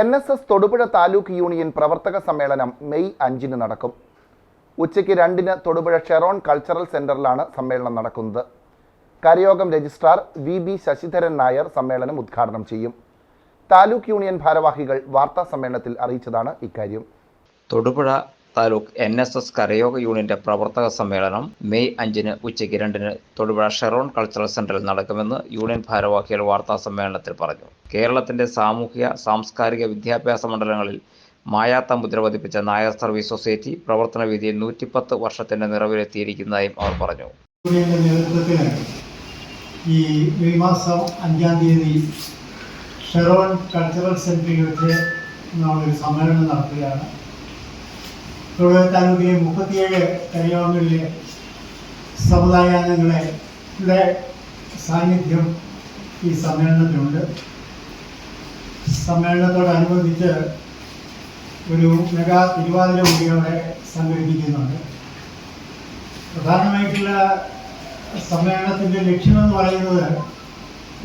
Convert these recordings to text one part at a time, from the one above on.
N S S Thodupuzha taluk union പ്രവർത്തക സമ്മേളനം May അഞ്ചിന് നടക്കും. ഉച്ചയ്ക്ക് രണ്ടിന് തൊടുപുഴ ഷെറോൺ കൾച്ചറൽ സെന്ററിലാണ് സമ്മേളനം നടക്കുന്നത്. കരയോഗം registrar V B Sasidharan Nair സമ്മേളനം ഉദ്ഘാടനം ചെയ്യും. താലൂക്ക് യൂണിയൻ ഭാരവാഹികൾ വാർത്താ സമ്മേളനത്തിൽ അറിയിച്ചതാണ് ഇക്കാര്യം. Thodupuzha taluk N S S കരയോഗ യൂണിയന്റെ പ്രവർത്തക സമ്മേളനം മെയ് അഞ്ചിന് ഉച്ചയ്ക്ക് രണ്ടിന് തൊടുപുഴ ഷെറോൺ കൾച്ചറൽ സെന്ററിൽ നടക്കുമെന്ന് യൂണിയൻ ഭാരവാഹികൾ വാർത്താ സമ്മേളനത്തിൽ പറഞ്ഞു. കേരളത്തിന്റെ സാമൂഹിക സാംസ്കാരിക വിദ്യാഭ്യാസ മണ്ഡലങ്ങളിൽ മായാത്ത മുദ്ര പതിപ്പിച്ച നായർ സർവീസ് സൊസൈറ്റി പ്രവർത്തന വിധിയിൽ നൂറ്റിപ്പത്ത് വർഷത്തിന്റെ നിറവിലെത്തിയിരിക്കുന്നതായും അവർ പറഞ്ഞു. ഈ മെയ് മാസം അഞ്ചാം തീയതി ഷെറോൺ കൾച്ചറൽ സെന്ററിൽ വെച്ച് നമ്മളൊരു സമ്മേളനം നടത്തുകയാണ്. തൊടുപുഴ താലൂക്കിലെ മുപ്പത്തിയേഴ് കരയോഗങ്ങളിലെ സമുദായാംഗങ്ങളെ സാന്നിധ്യം ഈ സമ്മേളനത്തിലുണ്ട് സമ്മേളനത്തോടനുബന്ധിച്ച് ഒരു മെഗാ തിരുവാതിര അവിടെ സംഘടിപ്പിക്കുന്നുണ്ട്. പ്രധാനമായിട്ടുള്ള സമ്മേളനത്തിന്റെ ലക്ഷ്യമെന്ന് പറയുന്നത്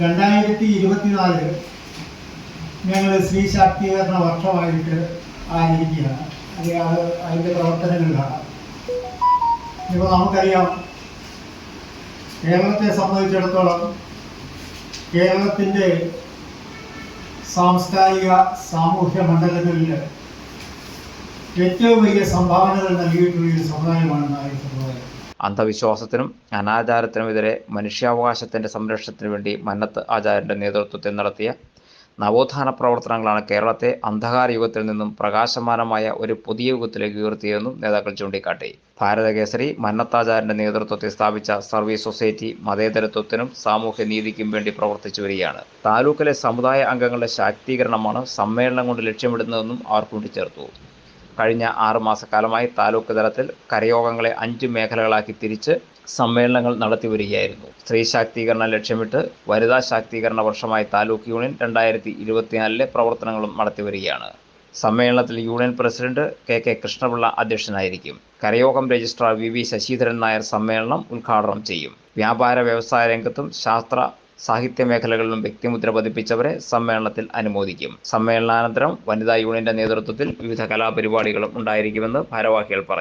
രണ്ടായിരത്തി ഇരുപത്തിനാല് ഞങ്ങൾ സ്ത്രീ ശാക്തീകരണ വർഷമായിട്ട് ആചരിക്കുകയാണ്. അത് അതിന്റെ പ്രവർത്തനങ്ങളിലാണ് ഇപ്പോൾ നമുക്കറിയാം കേരളത്തെ സംബന്ധിച്ചിടത്തോളം കേരളത്തിന്റെ സാംസ്കാരിക സാമൂഹ്യ മണ്ഡലങ്ങളിൽ ഏറ്റവും വലിയ സംഭാവനകൾ നൽകിയിട്ടുള്ള ഒരു സമുദായമാണ് നായർ സമുദായം. അന്ധവിശ്വാസത്തിനും അനാചാരത്തിനുമെതിരെ മനുഷ്യാവകാശത്തിന്റെ സംരക്ഷണത്തിനു വേണ്ടി മന്നത്ത് ആചാര്യന്റെ നേതൃത്വത്തിൽ നടത്തിയ നവോത്ഥാന പ്രവർത്തനങ്ങളാണ് കേരളത്തെ അന്ധകാര യുഗത്തിൽ നിന്നും പ്രകാശമാനമായ ഒരു പുതിയ യുഗത്തിലേക്ക് ഉയർത്തിയതെന്നും നേതാക്കൾ ചൂണ്ടിക്കാട്ടി. ഭാരതകേസരി മന്നത്താചാരന്റെ നേതൃത്വത്തിൽ സ്ഥാപിച്ച സർവീസ് സൊസൈറ്റി മതേതരത്വത്തിനും സാമൂഹ്യ നീതിക്കും വേണ്ടി പ്രവർത്തിച്ചു വരികയാണ്. താലൂക്കിലെ സമുദായ അംഗങ്ങളുടെ ശാക്തീകരണമാണ് സമ്മേളനം കൊണ്ട് ലക്ഷ്യമിടുന്നതെന്നും അവർ കൂട്ടിച്ചേർത്തു കഴിഞ്ഞ ആറ് മാസക്കാലമായി താലൂക്ക് തലത്തിൽ കരയോഗങ്ങളെ അഞ്ച് മേഖലകളാക്കി തിരിച്ച് സമ്മേളനങ്ങൾ നടത്തി വരികയായിരുന്നു. സ്ത്രീ ശാക്തീകരണം ലക്ഷ്യമിട്ട് വനിതാ ശാക്തീകരണ വർഷമായി താലൂക്ക് യൂണിയൻ രണ്ടായിരത്തി ഇരുപത്തിനാലിലെ പ്രവർത്തനങ്ങളും നടത്തി വരികയാണ്. സമ്മേളനത്തിൽ union president K K Krishnapillai അധ്യക്ഷനായിരിക്കും. കരയോഗം registrar V V Sasidharan Nair സമ്മേളനം ഉദ്ഘാടനം ചെയ്യും. വ്യാപാര വ്യവസായ രംഗത്തും ശാസ്ത്ര സാഹിത്യ മേഖലകളിലും വ്യക്തിമുദ്ര പതിപ്പിച്ചവരെ സമ്മേളനത്തിൽ അനുമോദിക്കും. സമ്മേളനാനന്തരം വനിതാ യൂണിയന്റെ നേതൃത്വത്തിൽ വിവിധ കലാപരിപാടികളും ഉണ്ടായിരിക്കുമെന്ന് ഭാരവാഹികൾ പറഞ്ഞു